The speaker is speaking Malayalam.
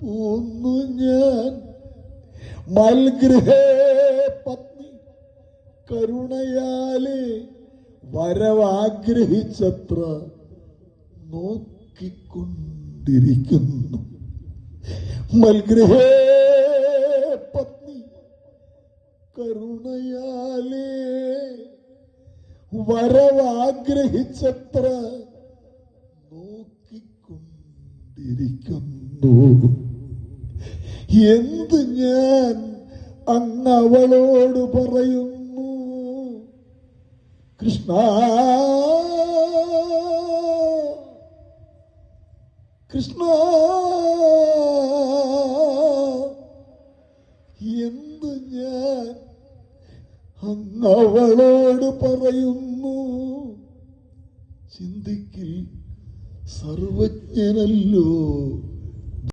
പൂന്നു ഞാൻ. മൽഗൃഹേ പത്നി കരുണയാലെ വരവാഗ്രഹിച്ചത്ര നോക്കിക്കൊണ്ടിരിക്കുന്നു. മൽഗൃഹേ പത്നി കരുണയാലേ വരവാഗ്രഹിച്ചത്ര നോക്കിക്കൊണ്ടിരിക്കുന്നു. എന്ത് ഞാൻ അങ്ങ് അവളോട് പറയുന്നു? കൃഷ്ണ. കൃഷ്ണ. എന്ത് ഞാൻ അങ്ങ് അവളോട് പറയുന്നു? ചിന്തിക്കിൽ സർവജ്ഞനല്ലോ.